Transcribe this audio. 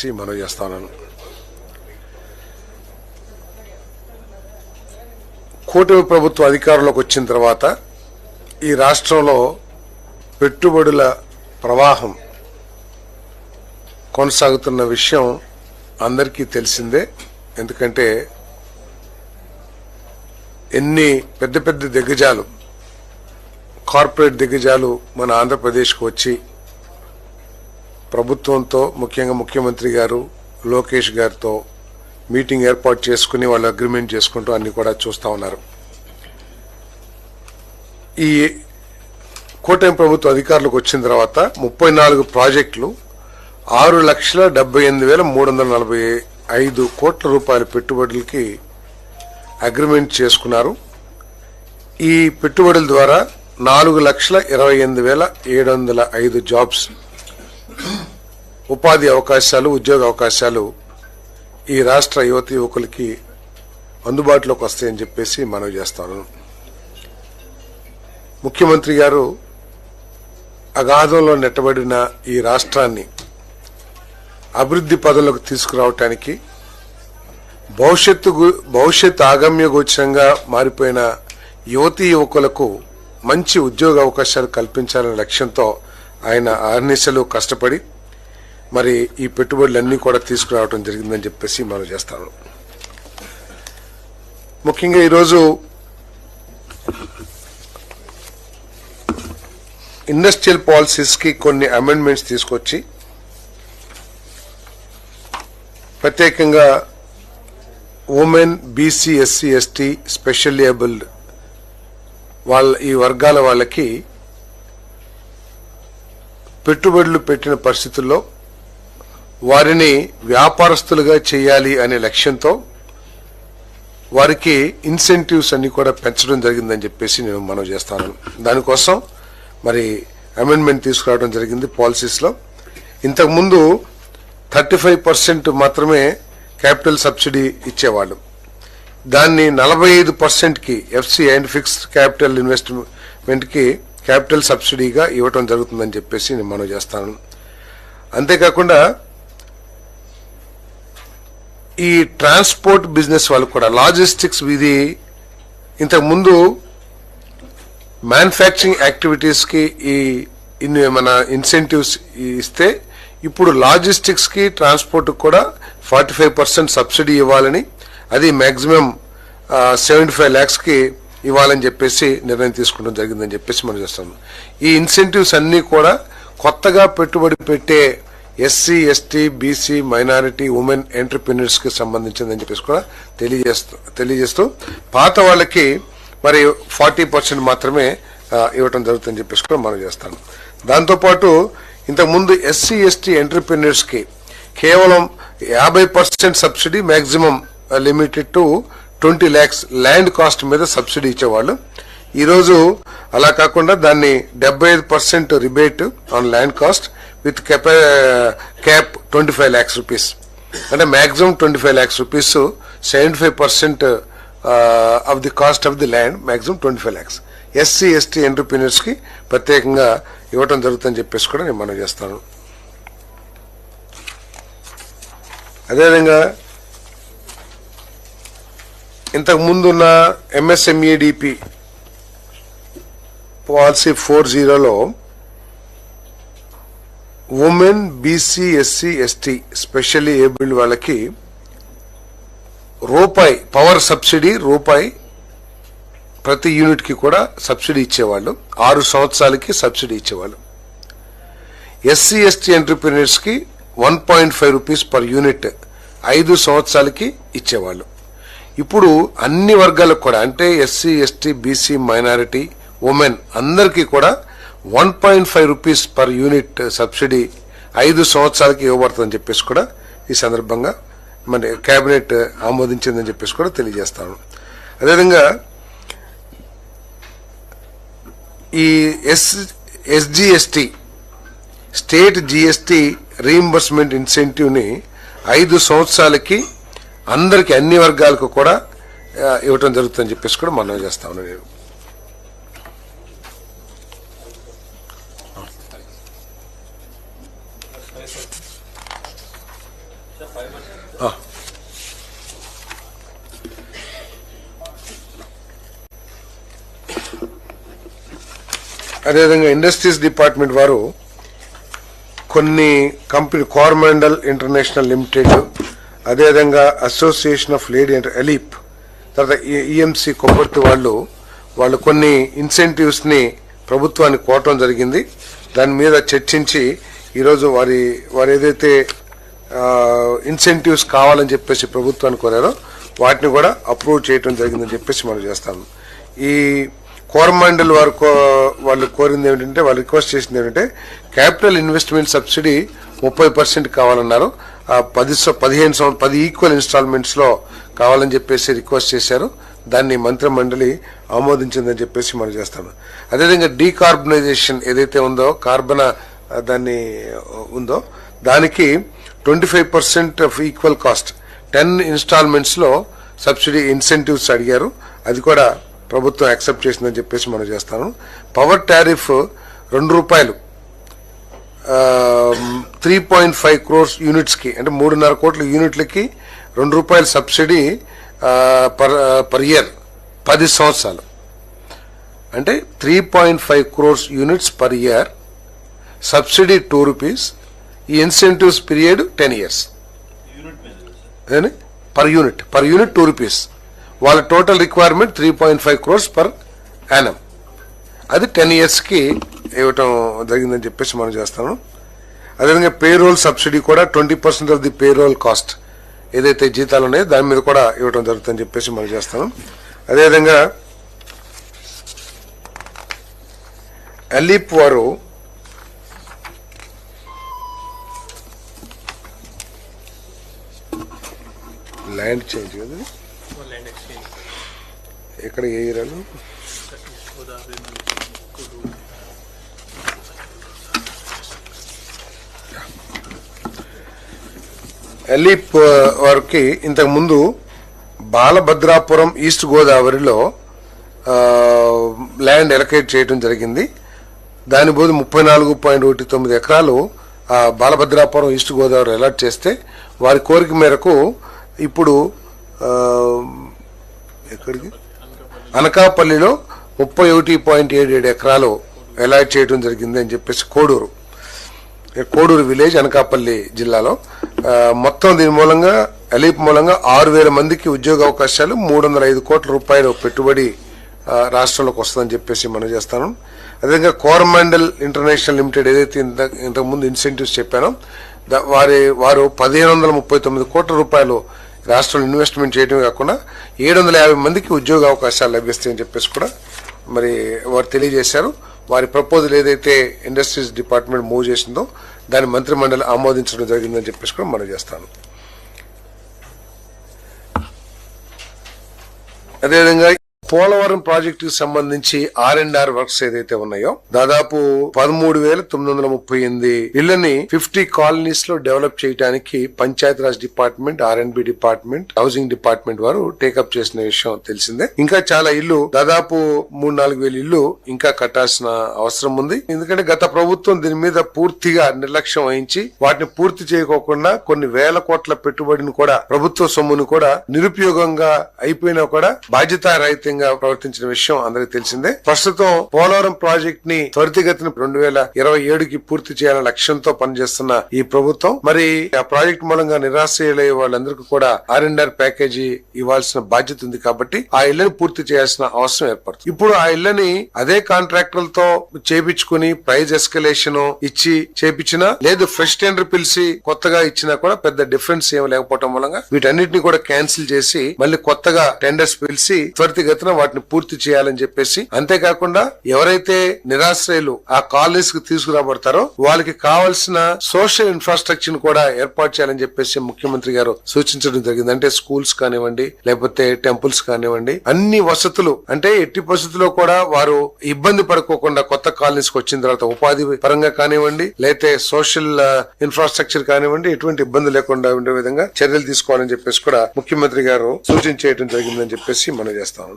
చెప్పేసి మనం చేస్తాను కూటమి ప్రభుత్వ అధికారంలోకి వచ్చిన తర్వాత ఈ రాష్ట్రంలో పెట్టుబడుల ప్రవాహం కొనసాగుతున్న విషయం అందరికీ తెలిసిందే. ఎందుకంటే ఎన్ని పెద్ద పెద్ద దిగ్గజాలు కార్పొరేట్ దిగ్గజాలు మన ఆంధ్రప్రదేశ్కు వచ్చి ప్రభుత్వంతో ముఖ్యంగా ముఖ్యమంత్రి గారు లోకేష్ గారితో మీటింగ్ ఏర్పాటు చేసుకుని వాళ్ళు అగ్రిమెంట్ చేసుకుంటూ అన్ని కూడా చూస్తా ఉన్నారు. ఈ కూటమి ప్రభుత్వ అధికారులకు వచ్చిన తర్వాత ముప్పై నాలుగు ప్రాజెక్టులు ఆరు లక్షల డెబ్బై ఎనిమిది వేల మూడు వందల నలభై ఐదు కోట్ల రూపాయల పెట్టుబడులకి అగ్రిమెంట్ చేసుకున్నారు. ఈ పెట్టుబడుల ద్వారా నాలుగు లక్షల ఇరవై ఎనిమిది వేల ఏడు వందల ఐదు జాబ్స్ ఉపాధి అవకాశాలు ఉద్యోగ అవకాశాలు ఈ రాష్ట్ర యువతి యువకులకి అందుబాటులోకి వస్తాయని చెప్పేసి మనవి చేస్తాను ముఖ్యమంత్రి గారు అగాధంలో నెట్టబడిన ఈ రాష్ట్రాన్ని అభివృద్ధి పదంలోకి తీసుకురావటానికి భవిష్యత్తు భవిష్యత్ ఆగమ్య గోచరంగా మారిపోయిన యువతీ యువకులకు మంచి ఉద్యోగ అవకాశాలు కల్పించాలనే లక్ష్యంతో ఆయన అహర్నిశలు కష్టపడి మరి ఈ పెట్టుబడులన్నీ కూడా తీసుకురావడం జరిగిందని చెప్పేసి మనం చేస్తాను. ముఖ్యంగా ఈరోజు ఇండస్ట్రియల్ పాలసీస్కి కొన్ని అమెండ్మెంట్స్ తీసుకొచ్చి ప్రత్యేకంగా women BC SC ST special abled వాళ్ళ ఈ వర్గాల వాళ్ళకి పెట్టుబడులు పెట్టిన పరిస్థితుల్లో వారిని వ్యాపారస్తులుగా చేయాలి అనే లక్ష్యంతో వారికి ఇన్సెంటివ్స్ అన్ని కూడా పెంచడం జరిగిందని చెప్పేసి నేను మనం చేస్తాను. దానికోసం మరి అమెండ్మెంట్ తీసుకురావడం జరిగింది పాలసీస్లో. ఇంతకుముందు థర్టీ ఫైవ్ పర్సెంట్ మాత్రమే క్యాపిటల్ సబ్సిడీ ఇచ్చేవాళ్ళు. దాన్ని నలభై ఐదు పర్సెంట్కి ఎఫ్సి అండ్ ఫిక్స్డ్ క్యాపిటల్ ఇన్వెస్ట్మెంట్కి క్యాపిటల్ సబ్సిడీగా ఇవ్వటం జరుగుతుందని చెప్పేసి నేను మనం చేస్తాను. అంతేకాకుండా ఈ ట్రాన్స్పోర్ట్ బిజినెస్ వాళ్ళు కూడా లాజిస్టిక్స్ ఇది ఇంతకుముందు మ్యానుఫ్యాక్చరింగ్ యాక్టివిటీస్కి ఈ ఇన్ని మన ఇన్సెంటివ్స్ ఇస్తే ఇప్పుడు లాజిస్టిక్స్కి ట్రాన్స్పోర్ట్కి ట్రాన్స్పోర్ట్ కూడా ఫార్టీ ఫైవ్ పర్సెంట్ సబ్సిడీ ఇవ్వాలని అది మ్యాక్సిమం సెవెంటీ ఫైవ్ ల్యాక్స్కి ఇవ్వాలని చెప్పేసి నిర్ణయం తీసుకోవడం జరిగిందని చెప్పేసి మనం చేస్తాం ఈ ఇన్సెంటివ్స్ అన్నీ కూడా కొత్తగా పెట్టుబడి పెట్టే SC ST BC minority women ఎంటర్ప్రినర్స్కి సంబంధించిందని చెప్పేసి కూడా తెలియజేస్తూ తెలియజేస్తూ పాత వాళ్ళకి మరి ఫార్టీ పర్సెంట్ మాత్రమే ఇవ్వటం జరుగుతుందని చెప్పేసి కూడా మనం చేస్తాం. దాంతోపాటు ఇంతకుముందు ఎస్సీ ఎస్టీ ఎంటర్ప్రినర్స్కి కేవలం యాభై percent subsidy maximum limited to twenty lakhs land cost మీద సబ్సిడీ ఇచ్చేవాళ్ళు. ఈరోజు అలా కాకుండా దాన్ని డెబ్బై ఐదు percent rebate on land cost with cap twenty five lakhs rupees. అంటే maximum twenty five lakhs rupees seventy five percent of the cost of the land maximum twenty five lakhs SC ST ఎంటర్ప్రీనర్స్కి ప్రత్యేకంగా ఇవ్వటం జరుగుతుందని చెప్పేసి కూడా నేను మనం చేస్తాను. అదేవిధంగా ఇంతకు ముందున్న ఎంఎస్ఎంఈడిపి పాలసీ ఫోర్ జీరోలో women BC SC ST specially abled వాళ్ళకి రూపాయి పవర్ సబ్సిడీ రూపాయి ప్రతి యూనిట్కి కూడా సబ్సిడీ ఇచ్చేవాళ్ళు. ఆరు సంవత్సరాలకి సబ్సిడీ ఇచ్చేవాళ్ళు. SC ST ఎంటర్ప్రినర్స్కి one point five rupees per unit ఐదు సంవత్సరాలకి ఇచ్చేవాళ్ళు. ఇప్పుడు అన్ని వర్గాలకు కూడా అంటే SC ST BC minority women అందరికీ కూడా one point five rupees per unit subsidy ఐదు సంవత్సరాలకి ఇవ్వబడుతుందని చెప్పేసి కూడా ఈ సందర్భంగా మన కేబినెట్ ఆమోదించిందని చెప్పేసి కూడా తెలియజేస్తాను. అదేవిధంగా ఈ S SGST state GST reimbursement ఇన్సెంటివ్ని ఐదు సంవత్సరాలకి అందరికీ అన్ని వర్గాలకు కూడా ఇవ్వటం జరుగుతుందని చెప్పేసి కూడా మనం చేస్తా ఉన్నాను నేను. అదేవిధంగా ఇండస్ట్రీస్ డిపార్ట్మెంట్ వారు కొన్ని కంపెనీ కోరమండల్ ఇంటర్నేషనల్ లిమిటెడ్ అదేవిధంగా అసోసియేషన్ ఆఫ్ లేడీ ఎలీప్ తర్వాత ఈఎంసీ కొబ్బర్తి వాళ్ళు వాళ్ళు కొన్ని ఇన్సెంటివ్స్ని ప్రభుత్వానికి కోవటం జరిగింది. దాని మీద చర్చించి ఈరోజు వారి వారు ఏదైతే ఇన్సెంటివ్స్ కావాలని చెప్పేసి ప్రభుత్వాన్ని కోరారో వాటిని కూడా అప్రూవ్ చేయటం జరిగిందని చెప్పేసి మనం చేస్తాము ఈ కోరమండల్ వారు కో- వాళ్ళు కోరింది ఏమిటంటే వాళ్ళు రిక్వెస్ట్ చేసింది ఏమిటంటే క్యాపిటల్ ఇన్వెస్ట్మెంట్ సబ్సిడీ ముప్పై పర్సెంట్ కావాలన్నారు. ఆ పది పదిహేను సంవత్సరం పది ఈక్వల్ ఇన్స్టాల్మెంట్స్లో కావాలని చెప్పేసి రిక్వెస్ట్ చేశారు. దాన్ని మంత్రి మండలి ఆమోదించిందని చెప్పేసి మనం చేస్తాము అదేవిధంగా డీకార్బనైజేషన్ ఏదైతే ఉందో కార్బన దాన్ని ఉందో దానికి twenty five percent of equal cost. Ten ఇన్స్టాల్మెంట్స్లో subsidy incentives అడిగారు. అది కూడా ప్రభుత్వం యాక్సెప్ట్ చేసిందని చెప్పేసి మనం చేస్తాను. పవర్ టారిఫ్ రెండు రూపాయలు. త్రీ పాయింట్ ఫైవ్ క్రోర్స్ యూనిట్స్కి అంటే మూడున్నర కోట్ల యూనిట్లకి రెండు రూపాయల సబ్సిడీ పర్ పర్ ఇయర్ పది సంవత్సరాలు. అంటే three point five crores units per year subsidy two rupees ఈ incentives period ten years. Per unit per unit two rupees. వాళ్ళ total requirement three point five crores per annum అది ten ఇయర్స్కి ఇవ్వటం జరిగిందని చెప్పేసి మనం చేస్తాను అదేవిధంగా పేరోల్ సబ్సిడీ కూడా twenty percent of the payroll cost ఏదైతే జీతాలు ఉన్నాయో దాని మీద కూడా ఇవ్వటం జరుగుతుందని చెప్పేసి మనం చేస్తాను అదేవిధంగా అలీప్ వారు ల్యాండ్ చేంజ్ కదా? ఎక్కడ ఏ ఏరియాలో? ఎలీప్ వారికి ఇంతకుముందు బాలభద్రాపురం ఈస్ట్ గోదావరిలో ల్యాండ్ ఎలకేట్ చేయడం జరిగింది. దాని బోధ ముప్పై నాలుగు పాయింట్ ఒకటి తొమ్మిది ఎకరాలు ఆ బాలభద్రాపురం ఈస్ట్ గోదావరి అలాట్ చేస్తే వారి కోరిక మేరకు ఇప్పుడు ఎక్కడికి? అనకాపల్లిలో ముప్పై ఒకటి పాయింట్ ఏడు ఏడు ఎకరాలు అలాట్ చేయడం జరిగింది అని చెప్పేసి కోడూరు. కోడూరు విలేజ్ అనకాపల్లి జిల్లాలో. మొత్తం దీని మూలంగా ఎలీప్ మూలంగా ఆరు వేల మందికి ఉద్యోగ అవకాశాలు మూడు వందల ఐదు కోట్ల రూపాయలు పెట్టుబడి రాష్ట్రంలోకి వస్తుందని చెప్పేసి మనం చేస్తాను. అదేవిధంగా కోరమండల్ ఇంటర్నేషనల్ లిమిటెడ్ ఏదైతే ఇంత ఇంతకుముందు ఇన్సెంటివ్స్ చెప్పానో వారి వారు పదిహేను వందల ముప్పై తొమ్మిది కోట్ల రూపాయలు రాష్ట్రంలో ఇన్వెస్ట్మెంట్ చేయడమే కాకుండా ఏడు వందల యాభై మందికి ఉద్యోగ అవకాశాలు లభిస్తాయని చెప్పేసి కూడా మరి వారు తెలియజేశారు. వారి ప్రపోజల్ ఏదైతే ఇండస్ట్రీస్ డిపార్ట్మెంట్ మూవ్ చేసిందో దాన్ని మంత్రిమండలి ఆమోదించడం జరిగిందని చెప్పేసి కూడా మనం చేస్తాను. అదేవిధంగా పోలవరం ప్రాజెక్టు కి సంబంధించి ఆర్ అండ్ ఆర్ వర్క్స్ ఏదైతే ఉన్నాయో దాదాపు పదమూడు వేల తొమ్మిది వందల ముప్పై ఎనిమిది ఇళ్ళని ఫిఫ్టీ కాలనీస్లో డెవలప్ చేయడానికి panchayat raj department R and B department housing department వారు టేకప్ చేసిన విషయం తెలిసిందే. ఇంకా చాలా ఇల్లు దాదాపు మూడు నాలుగు వేల ఇల్లు ఇంకా కట్టాల్సిన అవసరం ఉంది. ఎందుకంటే గత ప్రభుత్వం దీని మీద పూర్తిగా నిర్లక్ష్యం వహించి వాటిని పూర్తి చేయకోకుండా కొన్ని వేల కోట్ల పెట్టుబడిని కూడా ప్రభుత్వ సొమ్మును కూడా నిరుపయోగంగా అయిపోయినా కూడా బాధ్యతారహితంగా ప్రవర్తించిన విషయం అందరికీ తెలిసిందే. ప్రస్తుతం పోలవరం ప్రాజెక్ట్ని త్వరితగతిన రెండు వేల ఇరవై ఏడుకి పూర్తి చేయాలనే లక్ష్యంతో పనిచేస్తున్న ఈ ప్రభుత్వం మరి ఆ ప్రాజెక్ట్ మూలంగా నిరాశ్రయులయ్యే వాళ్ళందరికీ కూడా ఆర్ అండ్ ఆర్ ప్యాకేజీ ఇవ్వాల్సిన బాధ్యత ఉంది కాబట్టి ఆ ఇళ్ళను పూర్తి చేయాల్సిన అవసరం ఏర్పడుతుంది. ఇప్పుడు ఆ ఇళ్ళని అదే కాంట్రాక్టర్లతో చేపించుకుని ప్రైజ్ ఎస్కలేషన్ ఇచ్చి చేపించినా లేదు ఫ్రెష్ టెండర్ పిలిచి కొత్తగా ఇచ్చినా కూడా పెద్ద డిఫరెన్స్ ఏం లేకపోవడం వలన వీటన్నిటిని కూడా క్యాన్సిల్ చేసి మళ్ళీ కొత్తగా టెండర్స్ పిలిచి త్వరితగతిన వాటిని పూర్తి చేయాలని చెప్పేసి అంతేకాకుండా ఎవరైతే నిరాశ్రయులు ఆ కాలనీస్కి తీసుకురాబడతారో వాళ్ళకి కావాల్సిన సోషల్ ఇన్ఫ్రాస్ట్రక్చర్ కూడా ఏర్పాటు చేయాలని చెప్పేసి ముఖ్యమంత్రి గారు సూచించడం జరిగింది. అంటే స్కూల్స్ కానివ్వండి లేకపోతే టెంపుల్స్ కానివ్వండి అన్ని వసతులు అంటే ఎట్టి పరిస్థితుల్లో కూడా వారు ఇబ్బంది పడుకోకుండా కొత్త కాలనీస్కి వచ్చిన తర్వాత ఉపాధి పరంగా కానివ్వండి లేకపోతే సోషల్ ఇన్ఫ్రాస్ట్రక్చర్ కానివ్వండి ఎటువంటి ఇబ్బంది లేకుండా ఉండే విధంగా చర్యలు తీసుకోవాలని చెప్పేసి కూడా ముఖ్యమంత్రి గారు సూచించేయడం జరిగిందని చెప్పేసి మనం చేస్తాం